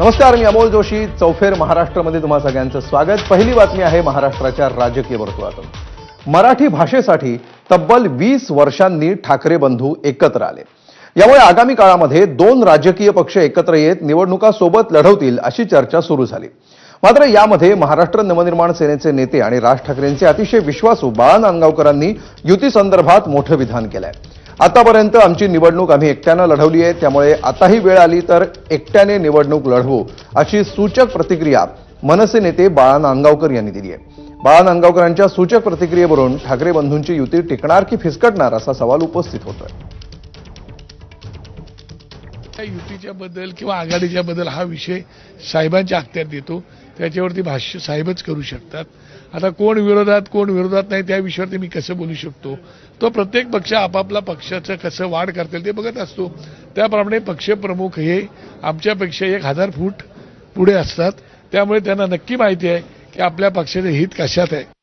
नमस्कार मी अमोल जोशी. चौफेर महाराष्ट्रामध्ये तुम्हा सगळ्यांचं स्वागत. पहिली बातमी आहे महाराष्ट्राच्या राजकीय वर्तुळातून. मराठी भाषेसाठी तब्बल वीस वर्षांनी ठाकरे बंधू एकत्र आले. यामुळे आगामी काळामध्ये दोन राजकीय पक्ष एकत्र येत निवडणुका सोबत लढवतील अशी चर्चा सुरू झाली. मात्र यामध्ये महाराष्ट्र नवनिर्माण सेनेचे नेते आणि राज ठाकरेंचे अतिशय विश्वासू बाळा नांदगावकरांनी युतीसंदर्भात मोठं विधान केलं आहे आतापर्यंत आमची निवडणूक आम्ही एकट्यानं लढवली आहे. त्यामुळे आताही वेळ आली तर एकट्याने निवडणूक लढवू अशी सूचक प्रतिक्रिया मनसे नेते बाळा नांदगावकर यांनी दिली आहे. बाळा नांदगावकरांच्या सूचक प्रतिक्रियेवरून ठाकरे बंधूंची युती टिकणार की फिसकटणार असा सवाल उपस्थित होतोय. युतीच्या बद्दल किंवा आघाडीच्या बद्दल हा विषय साहेबांच्या अखत्यात देतो त्याच्यावरती भाष्य साहेबच करू शकतात. आता कोण विरोधात कोण विरोधात नाही त्या विषयावरती मी कसं बोलू शकतो? तो प्रत्येक पक्ष आपापला पक्षाचं कसं वाढ करतील ते बघत असतो. त्याप्रमाणे पक्षप्रमुख हे आमच्यापेक्षा एक हजार फूट पुढे असतात. त्यामुळे त्यांना नक्की माहिती आहे की आपल्या पक्षाचे हित कशात आहे.